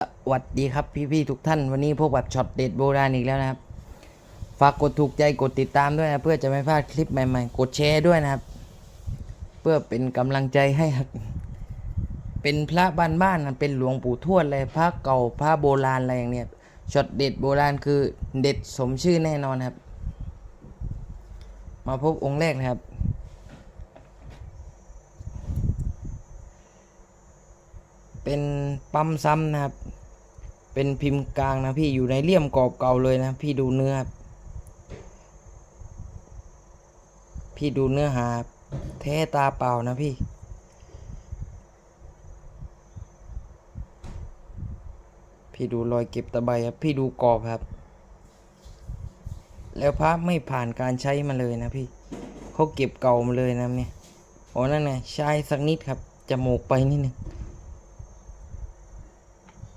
สวัสดีครับพี่ๆทุกท่านวันนี้พบกับช็อตเด็ดโบราณอีกแล้วนะครับ ฝากกดถูกใจกดติดตามด้วยนะเพื่อจะไม่พลาดคลิปใหม่ๆ กดแชร์ด้วยนะครับ เพื่อเป็นกำลังใจให้เป็นพระบ้านๆนะเป็นหลวงปู่ทวดเลยพระเก่าพระโบราณอะไรอย่างเนี้ยช็อตเด็ดโบราณคือเด็ดสมชื่อแน่นอนครับ มาพบองค์แรกนะครับ เป็นปั๊มซ้ำนะครับ เป็นพิมพ์กลางนะพี่อยู่ในเลี่ยมกรอบเก่าเลยนะพี่ดูเนื้อพี่ดูเนื้อหาแท้ตาเปล่านะพี่ พี่ดูรอยเก็บตะไบครับพี่ดูกรอบครับ แล้วพระไม่ผ่านการใช้มาเลยนะพี่เขาเก็บเก่ามาเลยนะเนี่ยโอ้นั่นไงใช้สักนิดครับจมูกไปนิดนึง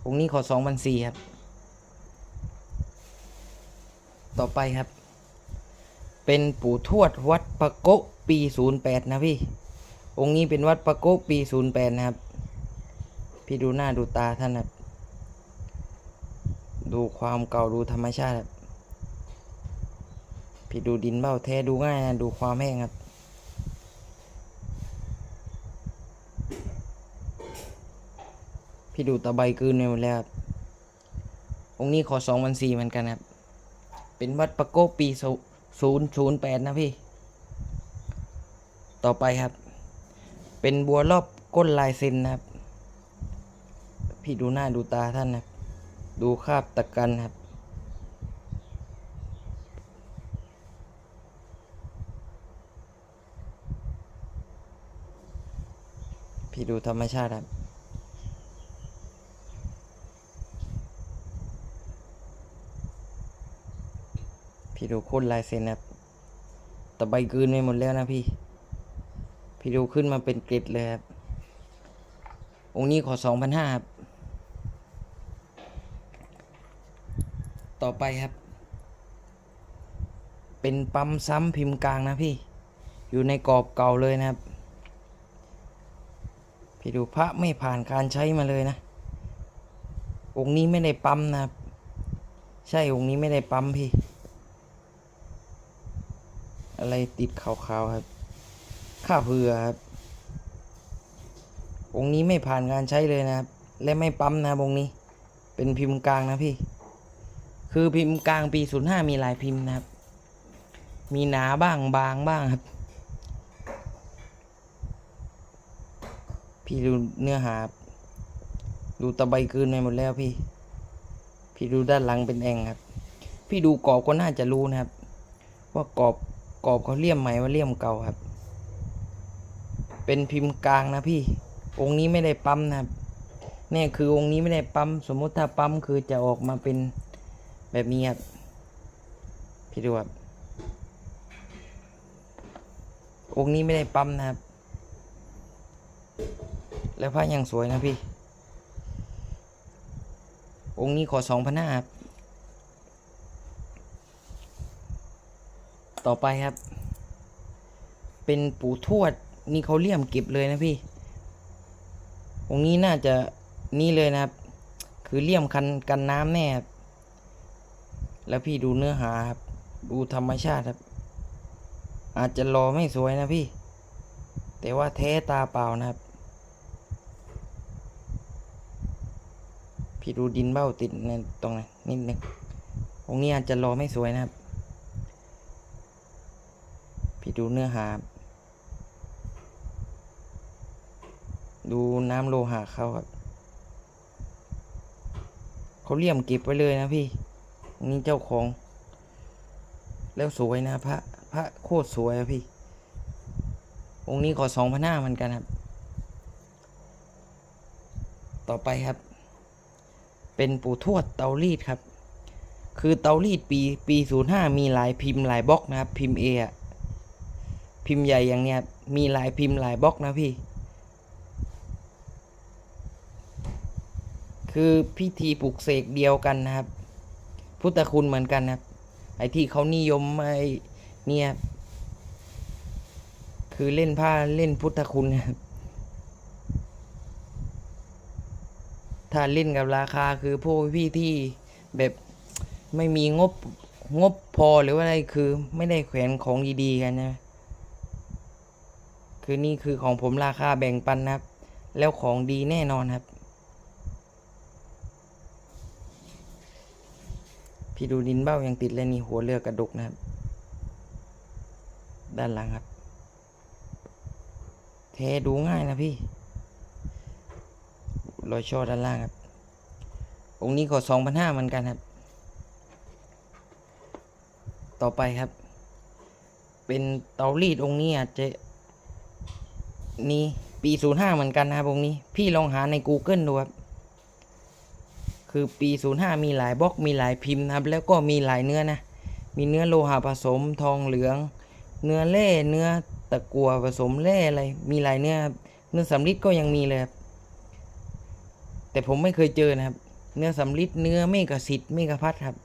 องค์นี้ขอสองพันสี่ครับ ต่อไปครับ เป็นปู่ทวดวัดปะโกะปีศูนย์แปดนะพี่ องค์นี้เป็นวัดปะโกะปีศูนย์แปดนะครับ พี่ดูหน้าดูตาท่านครับ ดูความเก่าดูธรรมชาติครับ พี่ดูดินเบ้าแท้ดูง่ายนะดูความแห้งครับ พี่ดูตะไบกืนไปหมดแล้วครับองค์นี้ขอสองพันสี่เหมือนกันครับ เป็นวัดปะโกปีศูนย์ศูนย์แปดนะพี่ ต่อไปครับ เป็นบัวรอบก้นลายเซ็นนะครับ พี่ดูหน้าดูตาท่านนะครับดูคาบตะกันครับ พี่ดูธรรมชาติครับ พี่ดูโคตรลายเซ็นครับตะใบกืนไปหมดแล้วนะพี่ พี่ดูขึ้นมาเป็นเกล็ดเลยครับองค์นี้ขอสองพันห้าครับ ต่อไปครับ เป็นปั๊มซ้ำพิมพ์กลางนะพี่ อยู่ในกรอบเก่าเลยนะครับ พี่ดูพระไม่ผ่านการใช้มาเลยนะ องค์นี้ไม่ได้ปั๊มนะครับ ใช่องค์นี้ไม่ได้ปั๊มพี่ อะไรติดขาวๆครับข้าเผื่อครับองนี้ไม่ผ่านการใช้เลยนะครับ และไม่ปั๊มนะองนี้ เป็นพิมพ์กลางนะพี่ คือพิมพ์กลางปีศูนย์ห้ามีหลายพิมพ์นะครับ มีหนาบ้างบางบ้างครับ พี่ดูเนื้อหา ดูตะไบคืนไปหมดแล้วพี่ พี่ดูด้านหลังเป็นแองครับ พี่ดูกรอบก็น่าจะรู้นะครับ ว่ากรอบ กรอบเขาเลี่ยมไหมว่าเลี่ยมเก่าครับ เป็นพิมพ์กลางนะพี่ องค์นี้ไม่ได้ปั๊มนะครับเนี่ยคือองค์นี้ไม่ได้ปั๊ม สมมุติถ้าปั๊มคือจะออกมาเป็นแบบนี้ครับ พี่ดูครับ องค์นี้ไม่ได้ปั๊มนะครับ แล้วผ้ายังสวยนะพี่ องค์นี้ขอสองพันห้าครับ ต่อไปครับ เป็นปู่ทวดนี่เขาเลี่ยมเก็บเลยนะพี่องนี้น่าจะนี่เลยนะครับ คือเลี่ยมคันกันน้ำแน่ครับแล้วพี่ดูเนื้อหาครับ ดูธรรมชาติครับ อาจจะรอไม่สวยนะพี่ แต่ว่าแท้ตาเปล่านะครับ พี่ดูดินเบ้าติดในตรงนั้นนิดนึงองนี้อาจจะรอไม่สวยนะครับ พี่ดูเนื้อหา ดูน้ำโลหะเขาครับเขาเลี่ยมเก็บไว้เลยนะพี่องค์นี้เจ้าของ แล้วสวยนะพระพระโคตรสวยอะพี่ องค์นี้ขอสองพันห้าเหมือนกันครับ ต่อไปครับ เป็นปู่ทวดเตารีดครับ คือเตารีดปีปีศูนย์ห้ามีหลายพิมพ์หลายบล็อกนะครับ พิมพ์เอะ พิมพ์ใหญ่อย่างเนี้ยมีหลายพิมพ์หลายบล็อกนะพี่ คือพิธีปลุกเสกเดียวกันนะครับ พุทธคุณเหมือนกันนะครับ ไอ้ที่เขานิยมไอ้เนี่ยคือเล่นผ้าเล่นพุทธคุณนะครับถ้าเล่นกับราคาคือพวกพี่ที่แบบไม่มีงบงบพอหรือว่าอะไรคือไม่ได้แขวนของดีๆกันนะ คือนี่คือของผมราคาแบ่งปันนะครับ แล้วของดีแน่นอนครับ พี่ดูดินเบ้ายังติดเลยนี่หัวเรือกระดกนะครับ ด้านหลังครับ เทดูง่ายนะพี่รอยช่อด้านล่างครับ องค์นี้ก็สองพันห้าเหมือนกันครับ ต่อไปครับ เป็นเตารีดองค์นี้อาจจะ นี่ปีศูนย์ห้าเหมือนกันนะครับองนี้ พี่ลองหาใน Google ดูครับคือปีศูนย์ห้ามีหลายบล็อกมีหลายพิมพ์นะครับ แล้วก็มีหลายเนื้อนะ มีเนื้อโลหะผสมทองเหลือง เนื้อแร่เนื้อตะกัวผสมแร่อะไร มีหลายเนื้อเนื้อสำลิดก็ยังมีเลยครับแต่ผมไม่เคยเจอนะครับ เนื้อสำลิดเนื้อเมกะสิทธิ์เมกะพัดครับ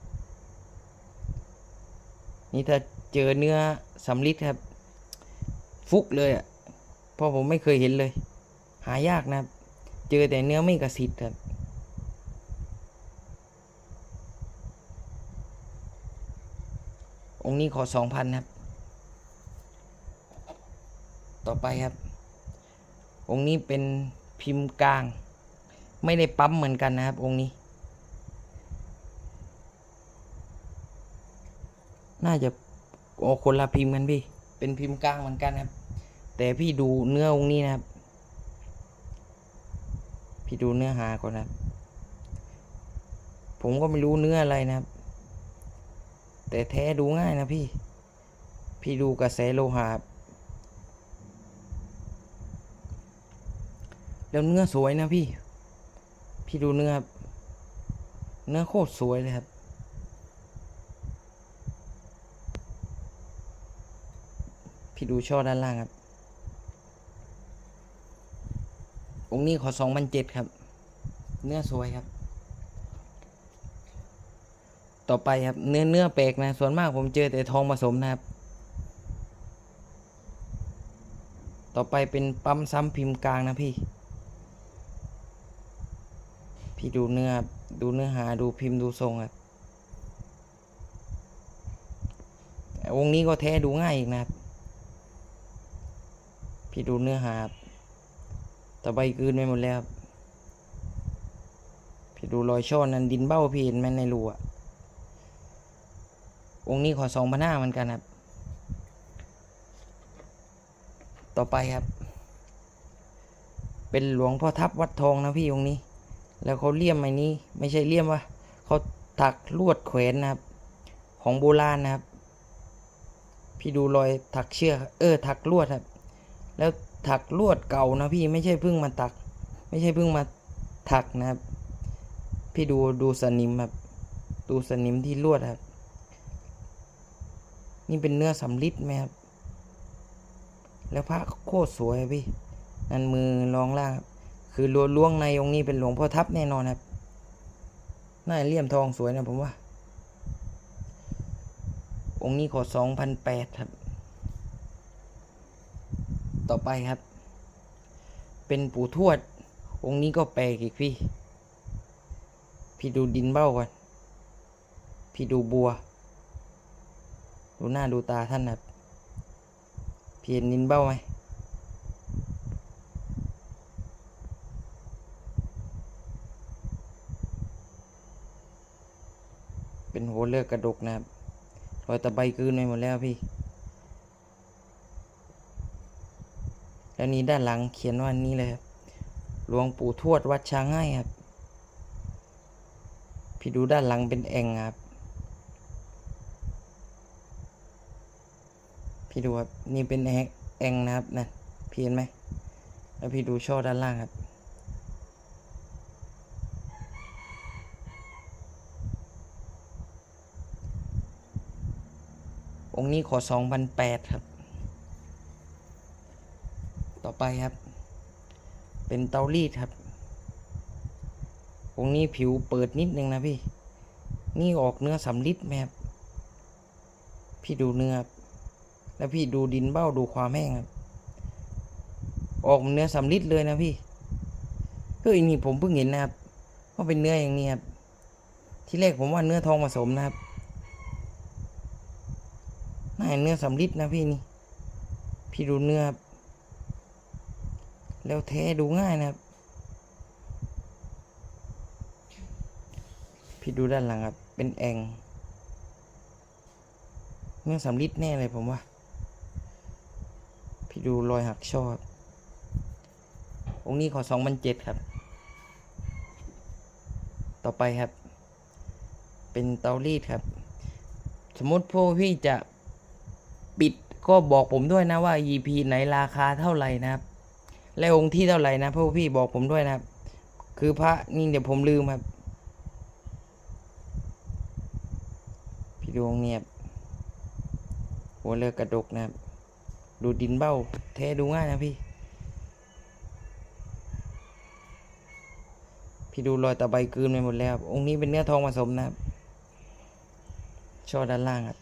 นี่ถ้าเจอเนื้อสำลิดครับ ฟุกเลยอะ เพราะผมไม่เคยเห็นเลย หายากนะครับ เจอแต่เนื้อเมกะสิทธิ์ครับองค์นี้ขอสองพันครับ ต่อไปครับ องค์นี้เป็นพิมพ์กลาง ไม่ได้ปั๊มเหมือนกันนะครับ องค์นี้ น่าจะโอคนละพิมพ์กันพี่ เป็นพิมพ์กลางเหมือนกันครับ แต่พี่ดูเนื้อองค์นี้นะครับ พี่ดูเนื้อหาก่อนนะครับ ผมก็ไม่รู้เนื้ออะไรนะครับ แต่แท้ดูง่ายนะพี่ พี่ดูกระแสโลหะแล้วเนื้อสวยนะพี่ พี่ดูเนื้อ เนื้อโคตรสวยเลยครับพี่ดูช่อด้านล่างครับ นี้ขอสองพันเจ็ดครับ เนื้อสวยครับ ต่อไปครับเนื้อเนื้อแปลกนะ ส่วนมากผมเจอแต่ทองผสมนะครับ ต่อไปเป็นปั๊มซ้ำพิมพ์กลางนะพี่ พี่ดูเนื้อดูเนื้อหาดูพิมพ์ดูทรงครับวงนี้ก็แท้ดูง่ายอีกนะครับ พี่ดูเนื้อหาครับ ตะใบกืนไปหมดแล้วครับพี่ดูรอยช่อนั้นดินเบ้าพี่เห็นไหมในรูอะองค์นี้ขอสองพันห้าเหมือนกันครับ ต่อไปครับ เป็นหลวงพ่อทับวัดทองนะพี่องค์นี้ แล้วเขาเลี่ยมไอ้นี้ ไม่ใช่เลี่ยมวะเขาถักลวดแขวนนะครับ ของโบราณนะครับ พี่ดูรอยถักเชือกเออถักลวดครับ แล้ว ถักลวดเก่านะพี่ไม่ใช่เพิ่งมาตัก ไม่ใช่เพิ่งมาถักนะครับ พี่ดูดูสนิมครับดูสนิมที่ลวดครับ นี่เป็นเนื้อสำลิดไหมครับ แล้วผ้าโคตรสวยพี่นั่นมือรองล่างครับคือล้วล้วงในองค์นี้เป็นหลวงพ่อทับแน่นอนครับน่าเลี่ยมทองสวยนะผมว่า องค์นี้ขอสองพันแปดครับ ต่อไปครับ เป็นปู่ทวด องค์นี้ก็แปลกอีกพี่ พี่ดูดินเบ้าก่อนพี่ดูบัว ดูหน้าดูตาท่านครับพี่เห็นดินเบ้าไหมเป็นหัวเลือกกระดกนะครับรอยตะไบกืนไปหมดแล้วพี่ แล้วนี้ด้านหลังเขียนว่านี้เลยครับหลวงปู่ทวดวัดช้างให้ครับ พี่ดูด้านหลังเป็นแอ่งครับ พี่ดูครับนี่เป็นแอ่งแองนะครับนั่นพี่เห็นไหมแล้วพี่ดูช่อด้านล่างครับ องค์นี้ขอสองพันแปดครับ ไปครับ เป็นเตารีดครับองนี้ผิวเปิดนิดนึงนะพี่ นี่ออกเนื้อสำลิดไหมครับพี่ดูเนื้อ แล้วพี่ดูดินเบ้าดูความแห้งครับ ออกเนื้อสำลิดเลยนะพี่เฮ้ยนี่ผมเพิ่งเห็นนะครับว่าเป็นเนื้ออย่างนี้ครับ ที่แรกผมว่าเนื้อทองผสมนะครับน่าเนื้อสำลิดนะพี่นี่ พี่ดูเนื้อครับ แล้วแท้ดูง่ายนะครับพี่ดูด้านหลังครับ เป็นแองเนื้อสำลิดแน่เลยผมว่า พี่ดูรอยหักชอดองค์นี้ขอสองพันเจ็ดครับ ต่อไปครับ เป็นเตารีดครับ สมมติพวกพี่จะปิดก็บอกผมด้วยนะว่า EP ไหนราคาเท่าไหร่นะครับ และองค์ที่เท่าไหร่นะพวกพี่บอกผมด้วยนะครับ คือพระนี่เดี๋ยวผมลืมครับ พี่ดวงเนียบหัวเรือกกระดกนะครับ ดูดินเบ้าเทดูง่ายนะพี่ พี่ดูรอยตะไบกืนไปหมดแล้วครับองค์นี้เป็นเนื้อทองผสมนะครับช่อด้านล่างครับ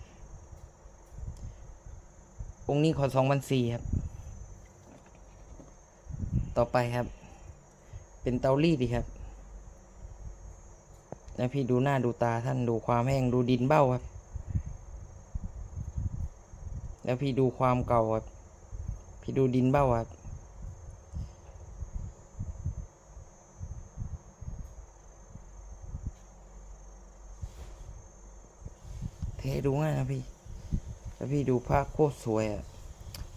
องค์นี้ขอสองพันสี่ครับ ต่อไปครับ เป็นเตารีดดีครับแล้วพี่ดูหน้าดูตาท่านดูความแห้งดูดินเบ้าครับ แล้วพี่ดูความเก่าครับพี่ดูดินเบ้าครับเทดูง่ายนะพี่แล้วพี่ดูผ้าโคตรสวยอะ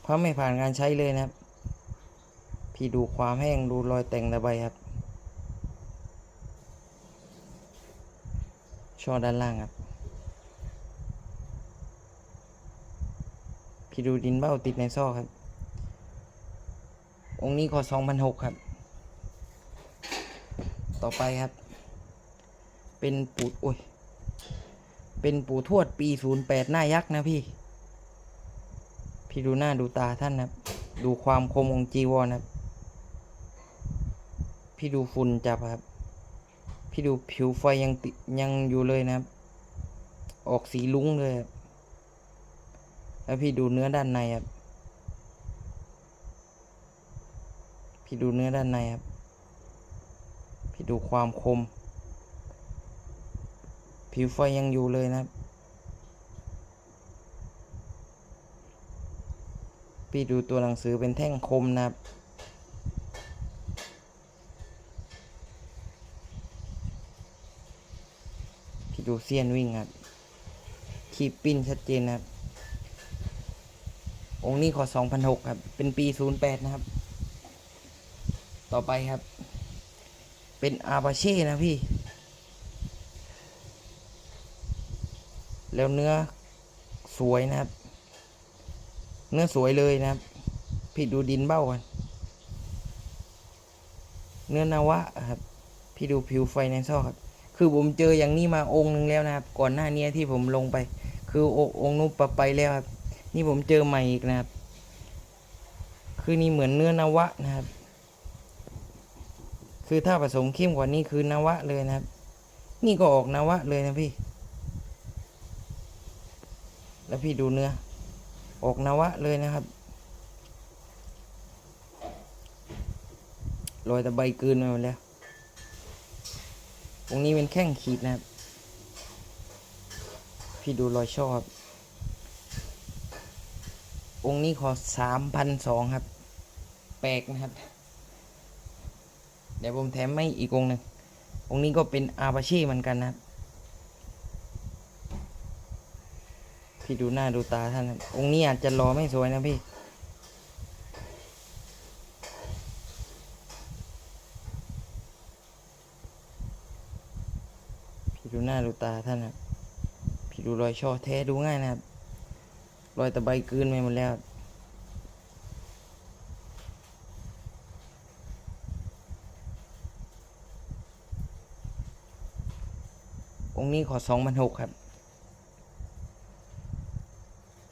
ผ้าไม่ผ่านการใช้เลยนะครับ พี่ดูความแห้งดูรอยแต่งตะไบครับ ช่อด้านล่างครับ พี่ดูดินเบ้าติดในซอกครับ องค์นี้ขอสองพันหกครับ ต่อไปครับ เป็นปูดโอ้ย เป็นปู่ทวดปีศูนย์แปดหน้ายักษ์นะพี่ พี่ดูหน้าดูตาท่านนะครับ ดูความคมองจีวรนะครับ พี่ดูฝุ่นจับครับ พี่ดูผิวไฟยังติยังอยู่เลยนะครับ ออกสีลุ้งเลยครับ แล้วพี่ดูเนื้อด้านในครับ พี่ดูเนื้อด้านในครับ พี่ดูความคม ผิวไฟยังอยู่เลยนะครับ พี่ดูตัวหนังสือเป็นแท่งคมนะครับ เซียนวิ่งครับขีดปิ้นชัดเจนนะครับ องค์นี้ขอสองพันหกครับ เป็นปีศูนย์แปดนะครับ ต่อไปครับ เป็นอาบาเช่นะพี่ แล้วเนื้อสวยนะครับ เนื้อสวยเลยนะครับ พี่ดูดินเบ้ากัน เนื้อนาวะครับ พี่ดูผิวไฟในซอกครับ คือผมเจออย่างนี้มาองค์หนึ่งแล้วนะครับ ก่อนหน้านี้ที่ผมลงไป คือองค์นู้นปไปแล้วครับ นี่ผมเจอใหม่อีกนะครับ คือนี่เหมือนเนื้อนวะนะครับ คือถ้าผสมเข้มกว่านี้คือนาวะเลยนะครับ นี่ก็ออกนาวะเลยนะพี่ แล้วพี่ดูเนื้อ ออกนวะเลยนะครับรอยตะไบกืนไปหมดแล้ว ตรงนี้เป็นแข้งขีดนะครับ พี่ดูรอยชอบองค์นี้ขอสามพันสองครับ แปลกนะครับ เดี๋ยวผมแถมไม่อีกองหนึ่งองค์นี้ก็เป็นอาบาชีเหมือนกันนะครับ พี่ดูหน้าดูตาท่านครับองค์นี้อาจจะรอไม่สวยนะพี่ พี่ดูหน้าดู ตาท่านครับพี่ดูรอยช่อแท้ดูง่ายนะครับ รอยตะไบกลืนไปหมดแล้วองค์นี้ขอสองพันหกครับ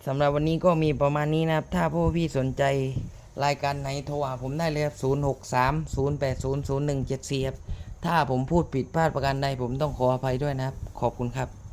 สำหรับวันนี้ก็มีประมาณนี้นะครับ ถ้าพวกพี่สนใจรายการไหนโทรหาผมได้เลยครับ 0 6 3 0 8 0 0 1 7 4ครับ ถ้าผมพูดผิดพลาดประการใดผมต้องขออภัยด้วยนะครับ ขอบคุณครับ